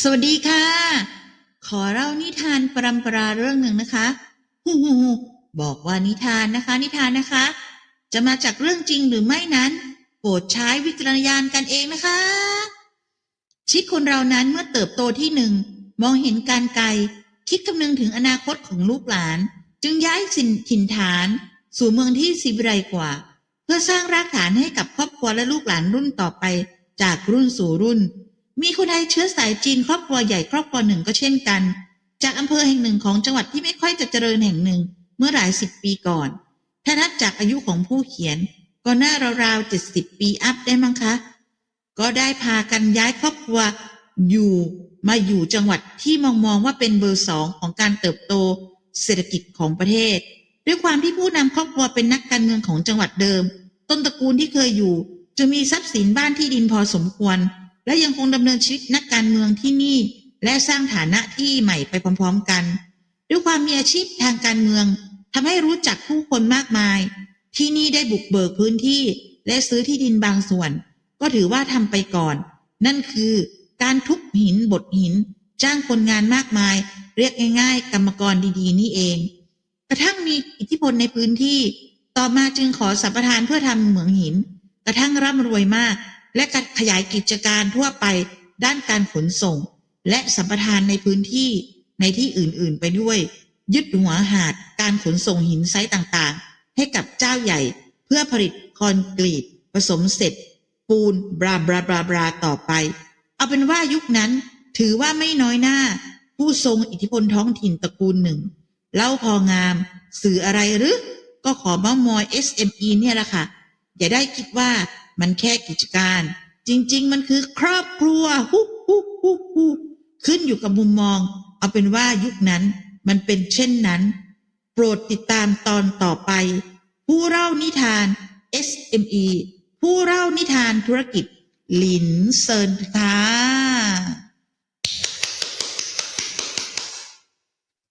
สวัสดีค่ะ ขอเล่านิทานปรำปราเรื่องหนึ่งนะคะฮูฮูฮูบอกว่านิทานนะคะ นิทานนะคะ จะมาจากเรื่องจริงหรือไม่นั้น โปรดใช้วิจารณญาณกันเองนะคะ ชีวิตคนเรานั้นเมื่อเติบโตที่หนึ่งมองเห็นการไกล คิดคำนึงถึงอนาคตของลูกหลาน จึงย้ายสินถิ่นฐาน สู่เมืองที่ศิวิไลกว่า เพื่อสร้างรากฐานให้กับครอบครัวและลูกหลานรุ่นต่อไป จากรุ่นสู่รุ่น มีคนไทยเชื้อสายจีนครอบครัวใหญ่ครอบครัวหนึ่งก็เช่นกัน จากอำเภอแห่งหนึ่งของจังหวัดที่ไม่ค่อยจะเจริญแห่งหนึ่งเมื่อหลายสิบปีก่อน ถ้านับจากอายุของผู้เขียน ก็น่าราวๆเจ็ดสิบปีอัพได้มั้งคะ ก็ได้พากันย้ายครอบครัวอยู่มาอยู่จังหวัดที่มองมองว่าเป็นเบอร์สองของการเติบโตเศรษฐกิจของประเทศ ด้วยความที่ผู้นำครอบครัวเป็นนักการเมืองของจังหวัดเดิม ต้นตระกูลที่เคยอยู่จะมีทรัพย์สินบ้านที่ดินพอสมควร และยังคงดำเนินชีวิตนักการเมืองที่นี่ และสร้างฐานะที่ใหม่ไปพร้อมๆกัน ด้วยความมีอาชีพทางการเมืองทำให้รู้จักผู้คนมากมาย ที่นี่ได้บุกเบิกพื้นที่ และซื้อที่ดินบางส่วน ก็ถือว่าทำไปก่อน นั่นคือการทุบหินบดหิน จ้างคนงานมากมาย เรียกง่าย ๆ กรรมกรดีๆ นี่เอง กระทั่งมีอิทธิพลในพื้นที่ ต่อมาจึงขอสัมปทานเพื่อทำเหมืองหิน กระทั่งร่ำรวยมาก และการขยายกิจการทั่วไปด้านการขนส่ง และสัมปทานในพื้นที่ในที่อื่นๆ ไปด้วย ยึดหัวหาดการขนส่งหินไซต์ต่างๆ ให้กับเจ้าใหญ่ เพื่อผลิตคอนกรีต ผสมเสร็จ ปูนบราบราบราบราต่อไป เอาเป็นว่ายุคนั้นถือว่าไม่น้อยหน้า ผู้ทรงอิทธิพลท้องถิ่นตระกูลหนึ่ง เล่าพองาม สื่ออะไรหรือ ก็ขอเมามอย SME เนี่ยแหละค่ะ อย่าได้คิดว่า มันแค่กิจการ จริง ๆ มันคือครอบครัวฮุฮุฮุฮุขึ้นอยู่กับมุมมอง เอาเป็นว่ายุคนั้นมันเป็นเช่นนั้น โปรดติดตามตอนต่อไป ผู้เล่านิทาน SME ผู้เล่านิทานธุรกิจ หลินเซินท้า